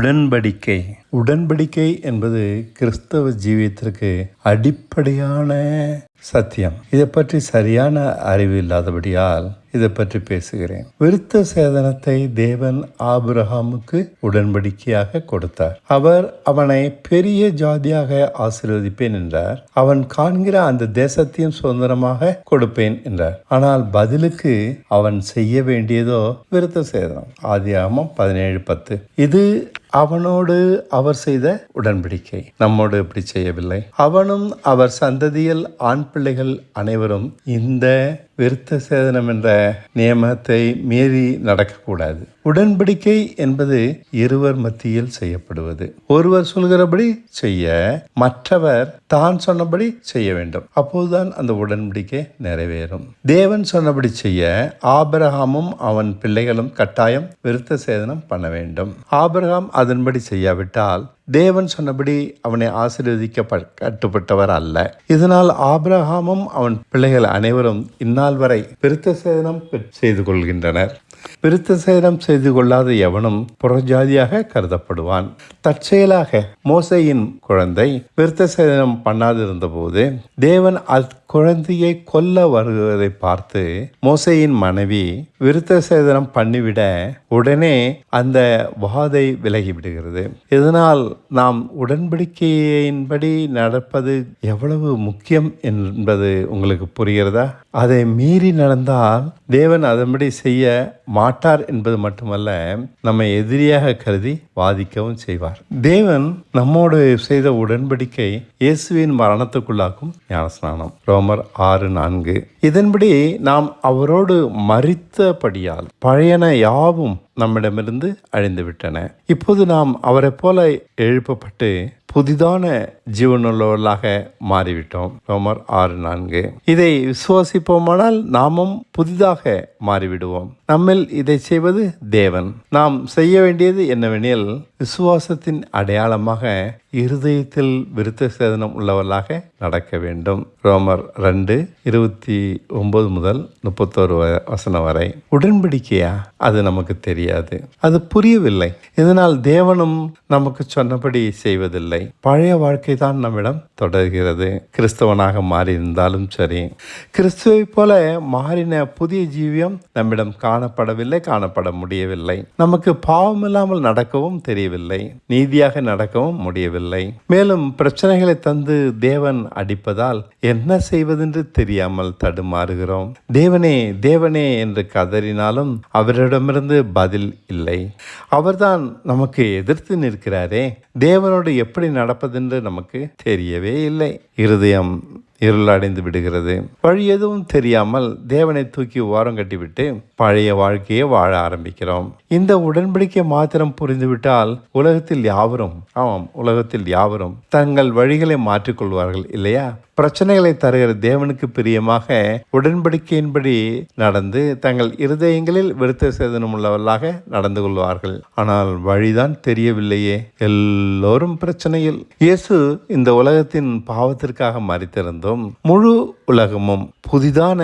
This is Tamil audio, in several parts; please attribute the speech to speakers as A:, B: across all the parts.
A: உடன்படிக்கை. உடன்படிக்கை என்பது கிறிஸ்தவ ஜீவியத்திற்கு அடிப்படையான சத்தியம். இதை பற்றி சரியான அறிவு இல்லாதபடியால் இதை பற்றி பேசுகிறேன். விருத்த சேதனத்தை தேவன் ஆபிரஹாமுக்கு உடன்படிக்கையாக கொடுத்தார். அவர் அவனை பெரிய ஜாதியாக ஆசீர்வதிப்பேன் என்றார். அவன் காண்கிற அந்த தேசத்தையும் சுதந்திரமாக கொடுப்பேன் என்றார். ஆனால் பதிலுக்கு அவன் செய்ய வேண்டியதோ விருத்த சேதனம். ஆதியாகமம் பதினேழு பத்து. இது அவனோடு அவர் செய்த உடன்படிக்கை. நம்மோடு இப்படி செய்யவில்லை. அவனும் அவர் சந்ததியில் ஆண் பிள்ளைகள் அனைவரும் இந்த விருத்த சேதனம் என்ற நியமத்தை மீறி நடக்கக்கூடாது. உடன்படிக்கை என்பது இருவர் மத்தியில் செய்யப்படுவது. ஒருவர் சொல்கிறபடி செய்ய மற்றவர் தான் சொன்னபடி செய்ய வேண்டும். அப்போதுதான் அந்த உடன்படிக்கை நிறைவேறும். தேவன் சொன்னபடி செய்ய ஆபிரகாமும் அவன் பிள்ளைகளும் கட்டாயம் விருத்த சேதனம் பண்ண வேண்டும். ஆபிரகாம் அதன்படி செய்யாவிட்டால் தேவன் சொன்னபடி அவனை ஆசீர்வதிக்க கட்டுப்பட்டவர் அல்ல. இதனால் ஆபிரகாமும் அவன் பிள்ளைகள் அனைவரும் இந்நாள் வரை விருத்த சேதனம் செய்து கொள்கின்றனர். விருத்த சேதனம் செய்து கொள்ளாத எவனும் புறஜாதியாக கருதப்படுவான். தற்செயலாக மோசையின் குழந்தை விருத்த சேதனம் பண்ணாதிருந்த போது தேவன் குழந்தையை கொல்ல வருவதை பார்த்து மோசையின் மனைவி விருத்த சேதனம் பண்ணிவிட உடனே அந்த வாதை விலகிவிடுகிறது இதனால் நாம் உடன்படிக்கையின்படி நடப்பது எவ்வளவு முக்கியம் என்பது உங்களுக்கு புரிகிறதா? அதை மீறி நடந்தால் தேவன் அதன்படி செய்ய மாட்டார் என்பது மட்டுமல்ல நம்மை எதிரியாக கருதி வாதிக்கவும் செய்வார். தேவன் நம்மோடு செய்த உடன்படிக்கை இயேசுவின் மரணத்துக்குள்ளாக்கும் ஞானஸ்நானம். ரோமர் ஆறு நான்கு. இதன்படி நாம் அவரோடு மறித்தபடியால் பழையன யாவும் நம்மிடமிருந்து அழிந்துவிட்டன. இப்போது நாம் அவரை போல எழுப்பப்பட்டு புதிதான ஜீவனுள்ளவர்களாக மாறிவிட்டோம். ரோமர் ஆறு நான்கு. இதை விசுவாசிப்போமானால் நாமும் புதிதாக மாறிவிடுவோம். நம்மில் இதை செய்வது தேவன். நாம் செய்ய வேண்டியது என்னவெனில் விசுவாசத்தின் அடையாளமாக இருதயத்தில் விருத்த சேதனம் உள்ளவர்களாக நடக்க வேண்டும். ரோமர் ரெண்டு இருபத்தி ஒன்பது முதல் முப்பத்தோரு வசனம் வரை. உடன்படிக்கையா? அது நமக்கு தெரியாது. அது புரியவில்லை. இதனால் தேவனும் நமக்கு சொன்னபடி செய்வதில்லை. பழைய வாழ்க்கை தான் நம்மிடம் தொடர்கிறது. கிறிஸ்தவனாக மாறியிருந்தாலும் சரி. கிறிஸ்துவை போல மாறின புதிய ஜீவியம் நம்மிடம் காணப்படவில்லை காணப்பட முடியவில்லை. நமக்கு பாவம் இல்லாமல் நடக்கவும் தெரியவில்லை. நீதியாக நடக்கவும் முடியவில்லை. மேலும் பிரச்சனைகளை தந்து தேவன் அடிப்பதால் என்ன செய்வதென்று தெரியாமல் தடுமாறுகிறோம். தேவனே தேவனே என்று கதறினாலும் அவரிடமிருந்து பதில் இல்லை. அவர்தான் நமக்கு எதிர்த்து நிற்கிறாரே. தேவனோடு எப்படி நடப்பதென்று நமக்கு தெரியவே இல்லை. இருதயம் இருளடைந்து விடுகிறது. வழி எதுவும் தெரியாமல் தேவனை தூக்கி ஓரம் கட்டிவிட்டு பழைய வாழ்க்கையை வாழ ஆரம்பிக்கிறோம். இந்த உடன்படிக்கை மாத்திரம் புரிந்துவிட்டால் உலகத்தில் யாவரும் ஆமாம் உலகத்தில் யாவரும் தங்கள் வழிகளை மாற்றிக்கொள்வார்கள் இல்லையா? பிரச்சனைகளை தருகிற தேவனுக்கு பிரியமாக உடன்படிக்கையின்படி நடந்து தங்கள் இருதயங்களில் விருத்த சேதனம் உள்ளவர்களாக நடந்து கொள்வார்கள். ஆனால் வழிதான் தெரியவில்லையே எல்லோரும் பிரச்சனையில். இயேசு இந்த உலகத்தின் பாவத்திற்காக மறித்திருந்தும் முழு உலகமும் புதிதான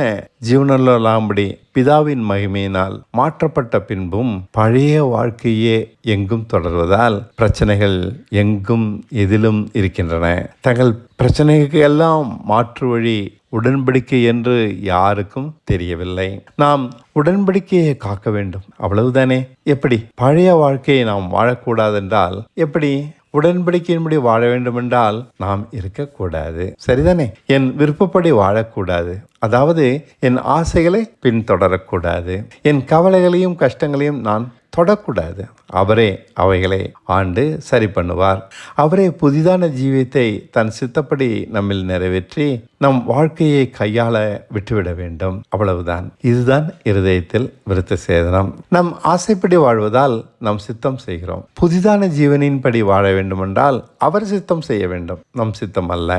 A: ஜீவனல்லாம்படி பிதாவின் மகிமையினால் மாற்றப்பட்ட பின்பும் பழைய வாழ்க்கையே எங்கும் தொடர்வதால் பிரச்சனைகள் எங்கும் எதிலும் இருக்கின்றன. தங்கள் பிரச்சனைக்கு எல்லாம் மாற்று வழி உடன்படிக்கை என்று யாருக்கும் தெரியவில்லை. நாம் உடன்படிக்கையை காக்க வேண்டும். அவ்வளவுதானே? எப்படி? பழைய வாழ்க்கையை நாம் வாழக்கூடாதென்றால் எப்படி உடன்படிக்கையின்படி வாழ வேண்டுமென்றால் நாம் இருக்கக்கூடாது. சரிதானே? என் விருப்பப்படி வாழக்கூடாது. அதாவது என் ஆசைகளை பின்தொடரக்கூடாது. என் கவலைகளையும் கஷ்டங்களையும் நான் தொடக்கூடாது. அவரே அவைகளை ஆண்டு சரி பண்ணுவார். அவரே புதிதான ஜீவியத்தை தன் சித்தப்படி நம்மில் நிறைவேற்றி நம் வாழ்க்கையை கையாள விட்டுவிட வேண்டும். அவ்வளவுதான். இதுதான் இருதயத்தில் விருத்த சேதனம். நம் ஆசைப்படி வாழ்வதால் நம் சித்தம் செய்கிறோம். புதிதான ஜீவனின்படி வாழ வேண்டுமென்றால் அவர் சித்தம் செய்ய வேண்டும். நம் சித்தம் அல்ல.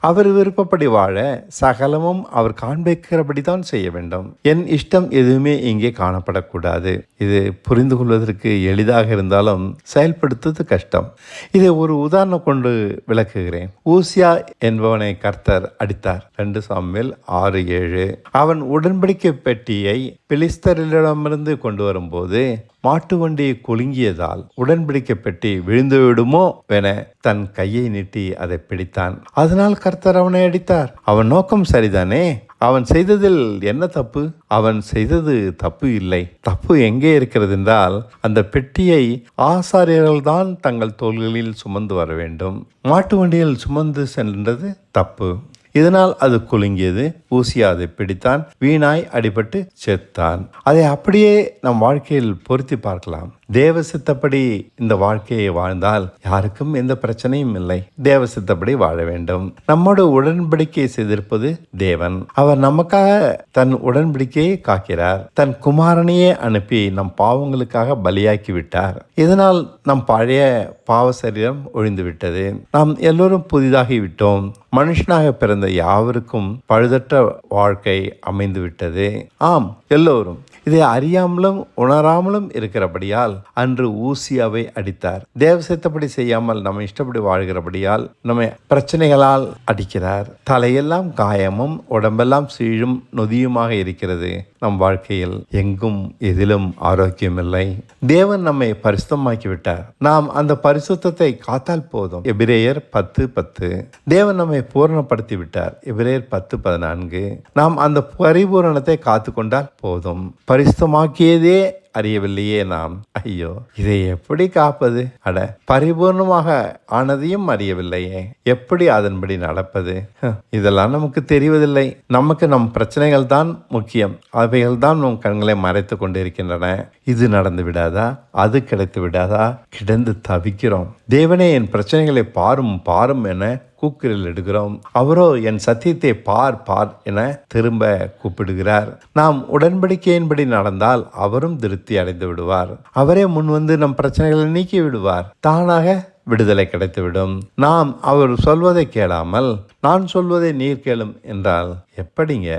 A: அவர் விருப்பப்படி வாழ சகலமும் அவர் காண்பிக்கிறபடி தான் செய்ய வேண்டும். என் இஷ்டம் எதுவுமே இங்கே காணப்படக்கூடாது. இது புரிந்து புரிந்து கொள்வதற்கு எளிதாக இருந்தாலும் செயல்படுத்துவது கஷ்டம். இதை ஒரு உதாரணம் கொண்டு விளக்குகிறேன். ஊசியா என்பவனை கர்த்தர் அடித்தார். ரெண்டு சாமியில் ஆறு ஏழு. அவன் உடன்படிக்கை பெட்டியை பிலிஸ்தரிடமிருந்து கொண்டு வரும்போது மாட்டு வண்டி குலுங்கியதால் உடன்படிக்கை பெட்டி விழுந்து விடுமோ என தன் கையை நீட்டி அதை பிடித்தான். அதனால் கர்த்தர் அவனை அடித்தார். அவன் நோக்கம் சரிதானே? அவன் செய்ததில் என்ன தப்பு? அவன் செய்தது தப்பு இல்லை. தப்பு எங்கே இருக்கிறது என்றால் அந்த பெட்டியை ஆசாரியர்கள் தான் தங்கள் தோள்களில் சுமந்து வர வேண்டும். மாட்டு வண்டியில் சுமந்து சென்றது தப்பு. இதனால் அது குலுங்கியது. ஊசியா அதை பிடித்தான். வீணாய் அடிபட்டு செத்தான். அதை அப்படியே நம் வாழ்க்கையில் பொருத்தி பார்க்கலாம். தேவ சித்தப்படி இந்த வாழ்க்கையை வாழ்ந்தால் யாருக்கும் எந்த பிரச்சனையும் இல்லை. தேவ சித்தப்படி வாழ வேண்டும். நம்மோடு உடன்படிக்கை செய்திருப்பது தேவன். அவர் நமக்காக தன் உடன்படிக்கையை காக்கிறார். தன் குமாரனையே அனுப்பி நம் பாவங்களுக்காக பலியாக்கி விட்டார். இதனால் நம் பழைய பாவ சரீரம் ஒழிந்து விட்டது நாம் எல்லோரும் புதிதாகி விட்டோம் மனுஷனாக பிறந்த யாவருக்கும் பழுதற்ற வாழ்க்கை அமைந்துவிட்டது. ஆம் எல்லோரும் இதை அறியாமலும் உணராமலும் இருக்கிறபடியால் அன்று ஊசியாவை அடித்தார். தேவசத்தப்படி செய்யாமல் நம்ம இஷ்டப்படி வாழ்கிறபடியால் நம்ம பிரச்சனைகளால் அடிக்கிறார். தலையெல்லாம் காயமும் உடம்பெல்லாம் சீழும் நொதியுமாக இருக்கிறது. நம் வாழ்க்கையில் எங்கும் எதிலும் ஆரோக்கியம் இல்லை தேவன் நம்மை பரிசுத்தமாக்கி விட்டார் நாம் அந்த பரிசுத்தத்தை காத்தால் போதும். எபிரேயர் பத்து பத்து. தேவன் நம்மை பூரணப்படுத்தி விட்டார் எபிரேயர் பத்து பதினான்கு. நாம் அந்த பரிபூரணத்தை காத்து கொண்டால் போதும். பரிசுத்தமாக்கியதே அறியவில்லையே நாம். ஐயோ இதை எப்படி காப்பது? அட பரிபூர்ணமாக ஆனதையும் அறியவில்லையே. எப்படி அதன்படி நடப்பது? இதெல்லாம் நமக்கு தெரிவதில்லை. நமக்கு நம் பிரச்சனைகள் தான் முக்கியம். அவைகள் தான் நம் கண்களை மறைத்து கொண்டிருக்கின்றன. இது நடந்து விடாதா? அது கிடைத்து விடாதா? கிடந்து தவிக்கிறோம். தேவனே என் பிரச்சனைகளை பாரும் பாரும் என கூக்குரல் எடுக்கிறோம். அவரோ என் சத்தியத்தை பார் பார் என திரும்ப கூப்பிடுகிறார். நாம் உடன்படிக்கையின்படி நடந்தால் அவரும் திருப்தி அடைந்து விடுவார். அவரே முன் வந்து நம் பிரச்சனைகளை நீக்கி விடுவார். தானாக விடுதலை கிடைத்துவிடும். நாம் அவர் சொல்வதை கேளாமல் நான் சொல்வதை நீர் கேளும் என்றால் எப்படிங்க?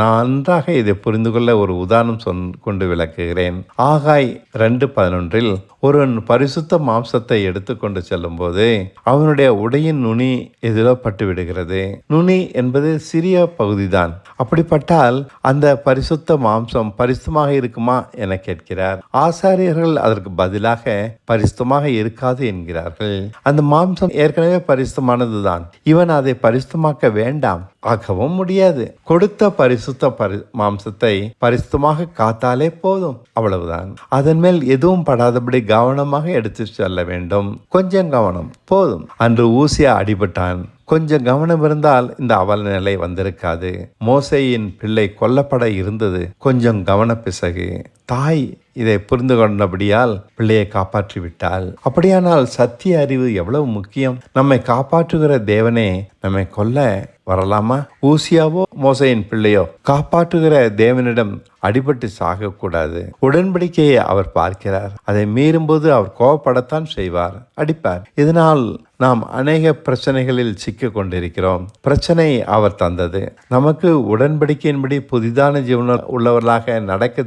A: நான் நன்றாக இதை புரிந்து கொள்ள ஒரு உதாரணம் சொன் கொண்டு விளக்குகிறேன். ஆகாய் ரெண்டு பதினொன்றில் ஒருவன் பரிசுத்த மாம்சத்தை எடுத்துக்கொண்டு செல்லும்போது அவனுடைய உடையின் நுனி எதிரோ பட்டு விடுகிறது நுனி என்பது சிறிய பகுதிதான். அப்படிப்பட்டால் அந்த பரிசுத்த மாம்சம் பரிசுத்தமாக இருக்குமா என கேட்கிறார். ஆசாரியர்கள் அதற்கு பதிலாக பரிசுத்தமாக இருக்காது என்கிறார்கள். அந்த மாம்சம் ஏற்கனவே பரிசுத்தமானதுதான். இவன் அதை பரிசுத்தமாக்க வேண்டாம். ஆக்கவும் முடியாது. கொடுத்த பரிசுத்த பரி மாம்சத்தை பரிசுத்தமாக காத்தாலே போதும். அவ்வளவுதான். அதன் மேல் எதுவும் படாதபடி கவனமாக எடுத்து செல்ல வேண்டும். கொஞ்சம் கவனம். போதும். அன்று ஊசியா அடிபட்டான். கொஞ்சம் கவனம் இருந்தால் இந்த அவல நிலை வந்திருக்காது. மோசையின் பிள்ளை கொல்லப்பட இருந்தது. கொஞ்சம் கவன பிசகு. தாய் இதை புரிந்து கொண்டபடியால் பிள்ளையை காப்பாற்றி விட்டாள் அப்படியானால் சத்திய அறிவு எவ்வளவு முக்கியம்? நம்மை காப்பாற்றுகிற தேவனே நம்மை கொல்ல வரலாமா? ஊசியாவோ மோசையின் பிள்ளையோ காப்பாற்றுகிற தேவனிடம் அடிபட்டு சாகக்கூடாது. உடன்படிக்கையை அவர் பார்க்கிறார். அதை மீறும்போது அவர் கோபப்படத்தான் செய்வார். அடிப்பார். இதனால் நாம் அநேக பிரச்சனைகளில் சிக்க கொண்டிருக்கிறோம் பிரச்சனை அவர் தந்தது. நமக்கு உடன்படிக்கையின்படி புதிதான ஜீவன உள்ளவர்களாக நடக்க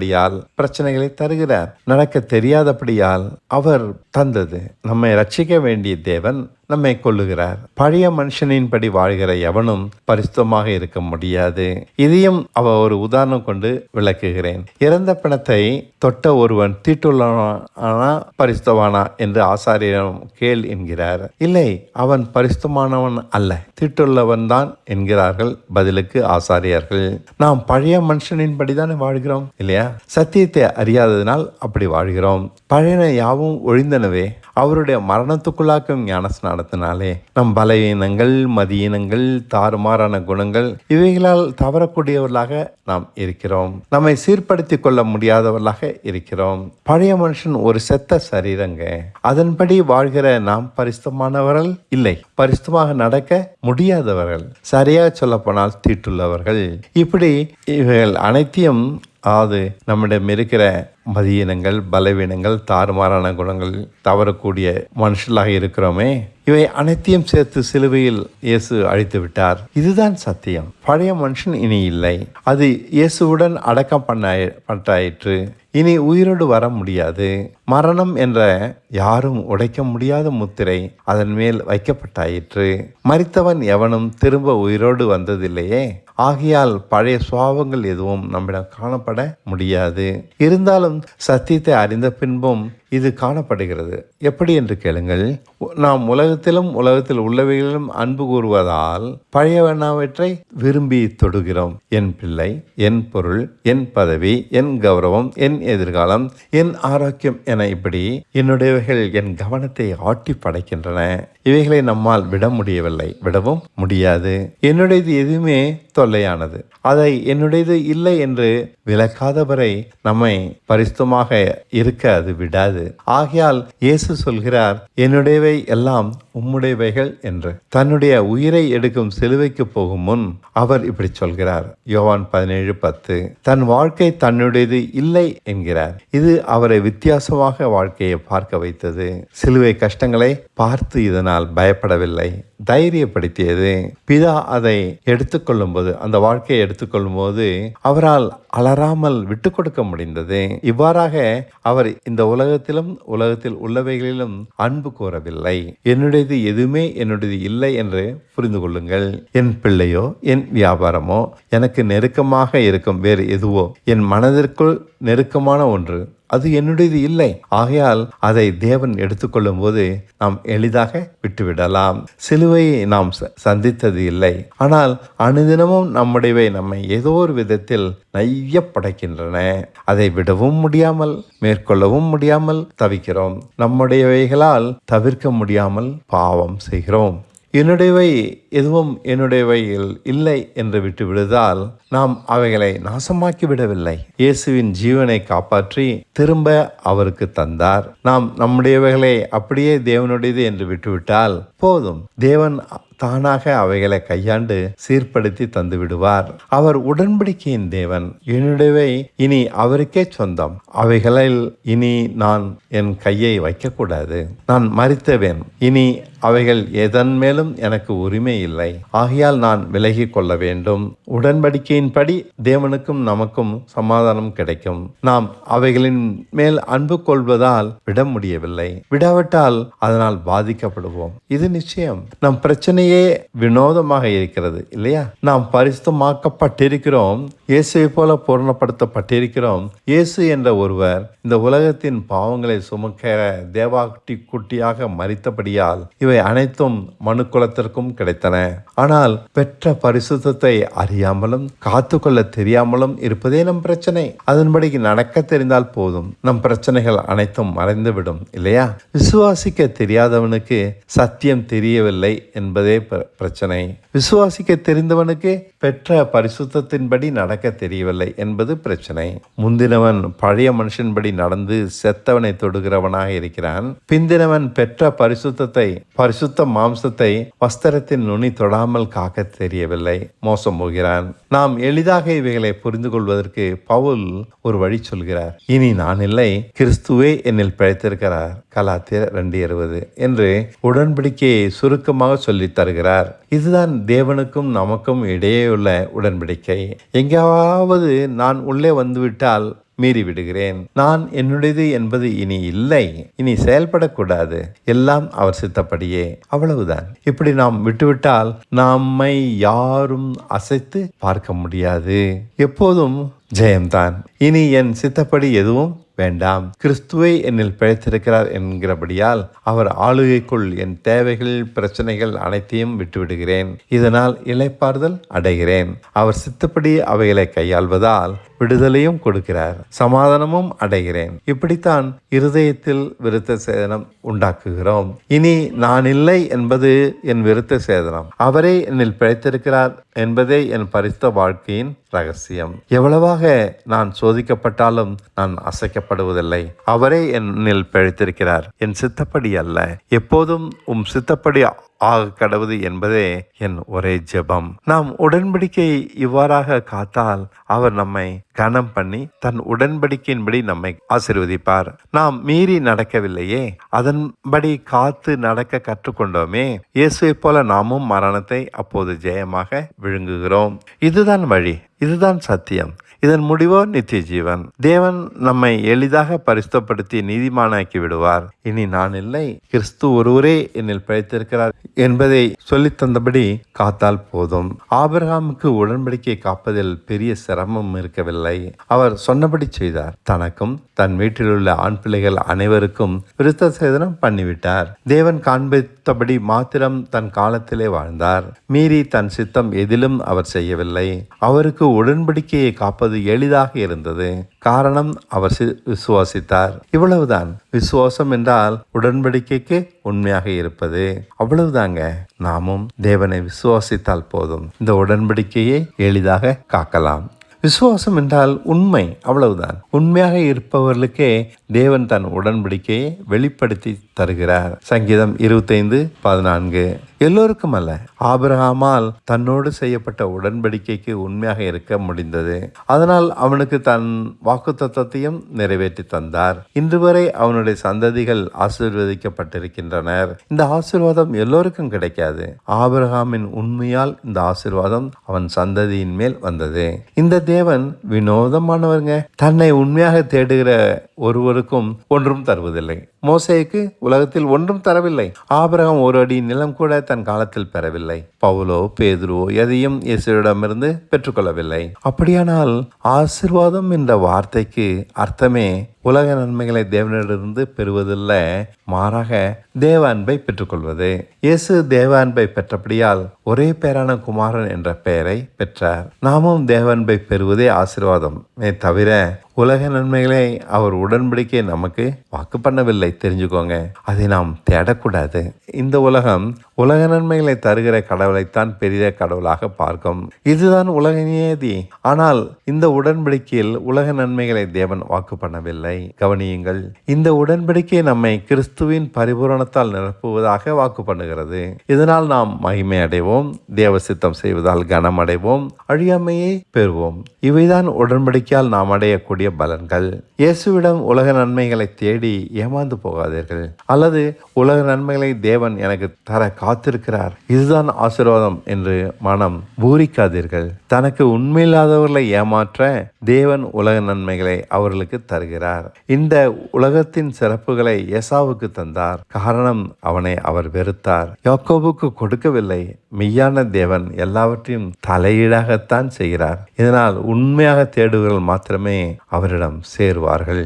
A: தெரியாதபடியால் பிரச்சனைகளை தருகிறார். நடக்க தெரியாதபடியால் அவர் தந்தது. நம்மை ரட்சிக்க வேண்டிய தேவன் நம்மை கொள்ளுகிறார் பழைய மனுஷனின்படி வாழ்கிற எவனும் பரிசுத்தமாக இருக்க முடியாது. இதையும் அவ ஒரு உதாரணம் கொண்டு விளக்குகிறேன். இறந்த பிணத்தை தொட்ட ஒருவன் தீட்டுள்ளவனா பரிசுத்தவானா என்று ஆசாரியம் கேள் என்கிறார். இல்லை அவன் பரிசுத்தமானவன் அல்ல. தீட்டுள்ளவன் தான் என்கிறார்கள் பதிலுக்கு ஆசாரியர்கள். நாம் பழைய மனுஷனின்படி தானே வாழ்கிறோம் இல்லையா? சத்தியத்தை அறியாததினால் அப்படி வாழ்கிறோம். பழையன யாவும் ஒழிந்தனவே அவருடைய மரணத்துக்குள்ளாக்கும் ஞானஸ்நானத்தினாலே நம் பலவீனங்கள் மதியினங்கள் தாறுமாறான குணங்கள் இவைகளால் தவறக்கூடியவர்களாக நாம் இருக்கிறோம். நம்மை சீர்படுத்தி கொள்ள முடியாதவர்களாக இருக்கிறோம். பழைய மனுஷன் ஒரு செத்த சரீரங்க. அதன்படி வாழ்கிற நாம் பரிசுத்தமானவர்கள் இல்லை. பரிசுத்தமாக நடக்க முடியாதவர்கள். சரியாக சொல்லப்போனால் தீட்டுள்ளவர்கள். இப்படி இவைகள் அனைத்தையும் அதாவது நம்மிடம் இருக்கிற மதியினங்கள் பலவீனங்கள் தாறுமாறான குணங்கள் தவறக்கூடிய மனுஷர்களாக இருக்கிறோமே. இவை அனைத்தையும் சேர்த்து சிலுவையில் இயேசு அழித்து விட்டார். இதுதான் சத்தியம். பழைய மனுஷன் இனி இல்லை. அது இயேசுவுடன் அடக்கம் பண்ண பட்டாயிற்று. இனி உயிரோடு வர முடியாது. மரணம் என்ற யாரும் உடைக்க முடியாத முத்திரை அதன் மேல் வைக்கப்பட்டாயிற்று. மறித்தவன் எவனும் திரும்ப உயிரோடு வந்ததில்லையே. ஆகையால் பழைய சுவாபங்கள் எதுவும் நம்மிடம் காணப்பட முடியாது. இருந்தாலும் சத்தியத்தை அறிந்த பின்பும் இது காணப்படுகிறது. எப்படி என்று கேளுங்கள். நாம் உலகத்திலும் உலகத்தில் உள்ளவைகளிலும் அன்பு கூறுவதால் பழையவனவற்றை விரும்பி தொடுகிறோம். என் பிள்ளை என் பொருள் என் பதவி என் கௌரவம் என் எதிர்காலம் என் ஆரோக்கியம் என இப்படி என்னுடையவைகள் என் கவனத்தை ஆட்டி படைக்கின்றன. இவைகளை நம்மால் விட முடியவில்லை. விடவும் முடியாது. என்னுடையது எதுவுமே தொல்லையானது. அதை என்னுடையது இல்லை என்று விளக்காதவரை நம்மை பரிசுத்தமாக இருக்க அது விடாது. ஆகையால் இயேசு சொல்கிறார் என்னுடையவை எல்லாம் உம்முடையவைகள் என்று. தன்னுடைய உயிரை எடுக்கும் சிலுவைக்கு போகும் முன் அவர் இப்படி சொல்கிறார். யோவான் பதினேழு பத்து. தன் வாழ்க்கை தன்னுடையது இல்லை என்கிறார். இது அவரை வித்தியாசமாக வாழ்க்கையை பார்க்க வைத்தது. சிலுவை கஷ்டங்களை பார்த்து இதனால் பயப்படவில்லை. தைரியப்படுத்தியது. பிதா அதை எடுத்துக்கொள்ளும் போது அந்த வாழ்க்கையை எடுத்துக்கொள்ளும் போது அவரால் அலறாமல் விட்டு கொடுக்க முடிந்தது. இவ்வாறாக அவர் இந்த உலகத்தில் உலகத்திலும் உலகத்தில் உள்ளவைகளிலும் அன்பு கூறவில்லை என்னுடையது எதுவுமே என்னுடையது இல்லை என்று புரிந்து கொள்ளுங்கள். என் பிள்ளையோ என் வியாபாரமோ எனக்கு நெருக்கமாக இருக்கும் வேறு எதுவோ என் மனதிற்குள் நெருக்கமான ஒன்று அது என்னுடையது இல்லை. ஆகையால் அதை தேவன் எடுத்துக்கொள்ளும் போது நாம் எளிதாக விட்டுவிடலாம். சிலுவையை நாம் சந்தித்தது இல்லை. ஆனால் அனுதினமும் நம்முடையவை நம்மை ஏதோ ஒரு விதத்தில் நைய படைக்கின்றன. அதை விடவும் முடியாமல் மேற்கொள்ளவும் முடியாமல் தவிக்கிறோம். நம்முடையவைகளால் தவிர்க்க முடியாமல் பாவம் செய்கிறோம். என்னுடையவை எதுவும் என்னுடையவையில் இல்லை என்று விட்டு விடுதால் நாம் அவைகளை நாசமாக்கி விடவில்லை இயேசுவின் ஜீவனை காப்பாற்றி திரும்ப அவருக்கு தந்தார். நாம் நம்முடையவைகளை அப்படியே தேவனுடையது என்று விட்டுவிட்டால் போதும். தேவன் தானாக அவைகளை கையாண்டு சீர்படுத்தி தந்து விடுவார் அவர் உடன்படிக்கையின் தேவன். என்னுடையவை இனி அவருக்கே சொந்தம். அவைகளில் இனி நான் என் கையை வைக்கக்கூடாது. நான் மறித்தவேன் இனி அவைகள் எதன் மேலும் எனக்கு உரிமை இல்லை. ஆகையால் நான் விலகி கொள்ள வேண்டும். உடன்படிக்கையின்படி தேவனுக்கும் நமக்கும் சமாதானம் கிடைக்கும். நாம் அவைகளின் மேல் அன்பு கொள்வதால் விட முடியவில்லை. விடாவிட்டால் அதனால் பாதிக்கப்படுவோம். இது நிச்சயம். நம் பிரச்சனையே வினோதமாக இருக்கிறது இல்லையா? நாம் பரிசுத்தமாக்கப்பட்டிருக்கிறோம். இயேசுவை போல பூரணப்படுத்தப்பட்டிருக்கிறோம். இயேசு என்ற ஒருவர் இந்த உலகத்தின் பாவங்களை சுமக்கிற தேவாட்டி குட்டியாக மறித்தபடியால் இவை அனைத்தும் மனு குலத்திற்கும் கிடைத்தன. ஆனால் பெற்ற பரிசுத்தத்தை அறியாமலும் காத்துக்கொள்ள தெரியாமலும் இருப்பதே நம் பிரச்சனை. அதன்படி நடக்க தெரிந்தால் போதும். நம் பிரச்சனைகள் அனைத்தும் மறைந்துவிடும் இல்லையா? விசுவாசிக்க தெரியாதவனுக்கு சத்தியம் தெரியவில்லை என்பதே பிரச்சனை. விசுவாசிக்க தெரிந்தவனுக்கு பெற்ற பரிசுத்தத்தின்படி நடக்க தெரியவில்லை என்பது பிரச்சனை. முந்தினவன் பழைய மனுஷன்படி நடந்து செத்தவனை தொடுகிறவனாக இருக்கிறான். பிந்தினவன் பெற்ற பரிசுத்தத்தை பரிசுத்த மாம்சத்தை வஸ்திரத்தின் நுனி தொடாமல் காக்க தெரியவில்லை. மோசம் போகிறான். நாம் எளிதாக இவைகளை புரிந்து கொள்வதற்கு பவுல் ஒரு வழி சொல்கிறார். இனி நான் இல்லை கிறிஸ்துவே என்னில் பிழைத்திருக்கிறார். கலாத்திர ரெண்டு இருபது என்று உடன்படிக்கையை சுருக்கமாக சொல்லித் தருகிறார். இதுதான் தேவனுக்கும் நமக்கும் இடையே உள்ள உடன்படிக்கை. எங்காவது நான் உள்ளே வந்துவிட்டால் மீறி விடுகிறேன். நான் என்னுடையது என்பது இனி இல்லை. இனி செயல்படக்கூடாது. எல்லாம் அவர் சித்தப்படியே. அவ்வளவுதான். இப்படி நாம் விட்டுவிட்டால் நம்மை யாரும் அசைத்து பார்க்க முடியாது. எப்போதும் ஜெயம்தான். இனி என் சித்தப்படி எதுவும் வேண்டாம். கிறிஸ்துவை என்னில் பிழைத்திருக்கிறார் என்கிறபடியால் அவர் ஆளுகைக்குள் என் தேவைகள் பிரச்சனைகள் அனைத்தையும் விட்டுவிடுகிறேன். இதனால் இலைப்பாறுதல் அடைகிறேன். அவர் சித்தப்படி அவைகளை கையாள்வதால் விடுதலையும் கொடுக்கிறார். சமாதானமும் அடைகிறேன். இப்படித்தான் இருதயத்தில் விருத்த சேதனம் உண்டாக்குகிறோம். இனி நான் இல்லை என்பது என் விருத்த சேதனம். அவரே என்னில் பிழைத்திருக்கிறார் என்பதே என் பரிசுத்த வாழ்க்கையின் ரகசியம். எவ்வளவாக நான் சோதிக்கப்பட்டாலும் நான் அசைக்கப்படுவதில்லை. அவரே என்னில் பிழைத்திருக்கிறார். என் சித்தப்படி அல்ல. எப்போதும் உம் சித்தப்படி ஆக கடவுது என்பதே என் ஒரே ஜெபம். நாம் உடன்படிக்கை இவ்வாறாக காத்தால் அவர் நம்மை கனம் பண்ணி தன் உடன்படிக்கையின்படி நம்மை ஆசீர்வதிப்பார். நாம் மீறி நடக்கவில்லையே அதன்படி காத்து நடக்க கற்றுக்கொண்டோமே இயேசுவை போல நாமும் மரணத்தை அப்போது ஜெயமாக விழுங்குகிறோம். இதுதான் வழி இதுதான் சத்தியம். இதன் முடிவோ நித்திய ஜீவன் தேவன் நம்மை எளிதாக பரிசுத்தப்படுத்தி நீதிமானாக்கி விடுவார். இனி நான் இல்லை. கிறிஸ்து ஒருவரே என்னில் பிழைத்திருக்கிறார் என்பதை சொல்லி தந்தபடி காத்தால் போதும். ஆபிரகாமுக்கு உடன்படிக்கை காப்பதில் பெரிய சிரமம் இருக்கவில்லை. அவர் சொன்னபடி செய்தார். தனக்கும் தன் வீட்டிலுள்ள ஆண் பிள்ளைகள் அனைவருக்கும் விருத்த சேதனம் பண்ணிவிட்டார். தேவன் காண்பித்தபடி மாத்திரம் தன் காலத்திலே வாழ்ந்தார். மீறி தன் சித்தம் எதிலும் அவர் செய்யவில்லை. அவருக்கு உடன்படிக்கையை காப்பது எளிதாக இருந்தது. காரணம் அவர் சி- விசுவாசித்தார். இவ்வளவுதான். விசுவாசம் என்றால் உடன்படிக்கைக்கு உண்மையாக இருப்பது. அவ்வளவுதாங்க. நாமும் தேவனை விசுவாசித்தால் போதும். இந்த உடன்படிக்கையை எளிதாக காக்கலாம். விசுவாசம் என்றால் உண்மை. அவ்வளவுதான். உண்மையாக இருப்பவர்களுக்கே தேவன் தன் உடன்படிக்கையை வெளிப்படுத்தி தருகிறார். சங்கீதம் இருபத்தைந்து பதினான்கு. எல்லோருக்கும் அல்ல ஆபிரகாமால் தன்னோடு செய்யப்பட்ட உடன்படிக்கைக்கு உண்மையாக இருக்க முடிந்தது. அதனால் அவனுக்கு தன் வாக்குத்தத்தத்தையும் நிறைவேற்றி தந்தார். இன்று வரை அவனுடைய சந்ததிகள் ஆசீர்வதிக்கப்பட்டிருக்கின்றனர். இந்த ஆசிர்வாதம் எல்லோருக்கும் கிடைக்காது. ஆபிரகாமின் உண்மையால் இந்த ஆசீர்வாதம் அவன் சந்ததியின் மேல் வந்தது. இந்த தேவன் வினோதமானவருங்க. தன்னை உண்மையாக தேடுகிற ஒருவருக்கும் ஒன்றும் தருவதில்லை. மோசேக்கு உலகத்தில் ஒன்றும் தரவில்லை. ஆபிரகாம் ஒரு அடி நிலம் கூட தன் காலத்தில் பெறவில்லை. பவுலோ பேதுருவோ எதையும் இயேசுவிடமிருந்து பெற்றுக்கொள்ளவில்லை. அப்படியானால் ஆசிர்வாதம் என்ற வார்த்தைக்கு அர்த்தமே உலக நன்மைகளை தேவனிடமிருந்து பெறுவதில்ல மாறாக தேவ அன்பை பெற்றுக்கொள்வது. இயேசு தேவ அன்பை பெற்றபடியால் ஒரே பேரான குமாரன் என்ற பெயரை பெற்றார். நாமும் தேவ அன்பை பெறுவதே ஆசீர்வாதம். தவிர உலக நன்மைகளை அவர் உடன்படிக்கை நமக்கு வாக்கு பண்ணவில்லை. தெரிஞ்சுக்கோங்க அதை நாம் தேடக்கூடாது. இந்த உலகம் உலக நன்மைகளை தருகிற கடவுளைத்தான் பெரிய கடவுளாக பார்க்கும். இதுதான் உலக நியதி ஆனால் இந்த உடன்படிக்கையில் உலக நன்மைகளை தேவன் வாக்கு பண்ணவில்லை. கவனியுங்கள். இந்த உடன்படிக்கை நம்மை கிறிஸ்துவின் பரிபூரணத்தால் நிரப்புவதாக வாக்கு பண்ணுகிறது. இதனால் நாம் மகிமை அடைவோம். தேவ சித்தம் செய்வதால் கனம் அடைவோம். அழியாமையை பெறுவோம். இவைதான் உடன்படிக்கையால் நாம் அடையக்கூடிய பலன்கள். இயேசுவிடம் உலக நன்மைகளை தேடி ஏமாந்து போகாதீர்கள். அல்லது உலக நன்மைகளை தேவன் எனக்கு தர காத்திருக்கிறார். இதுதான் ஆசீர்வாதம் என்று மனம் பூரிக்காதீர்கள். தனக்கு உண்மையில்லாதவர்களை ஏமாற்ற தேவன் உலக நன்மைகளை அவர்களுக்கு தருகிறார். இந்த உலகத்தின் சிறப்புகளை ஏசாவுக்கு தந்தார். காரணம் அவனை அவர் வெறுத்தார். யாக்கோபுக்கு கொடுக்கவில்லை. மெய்யான தேவன் எல்லாவற்றையும் தலையீடாகத்தான் செய்கிறார். இதனால் உண்மையாக தேடுவர்கள் மாத்திரமே அவரிடம் சேருவார்கள்.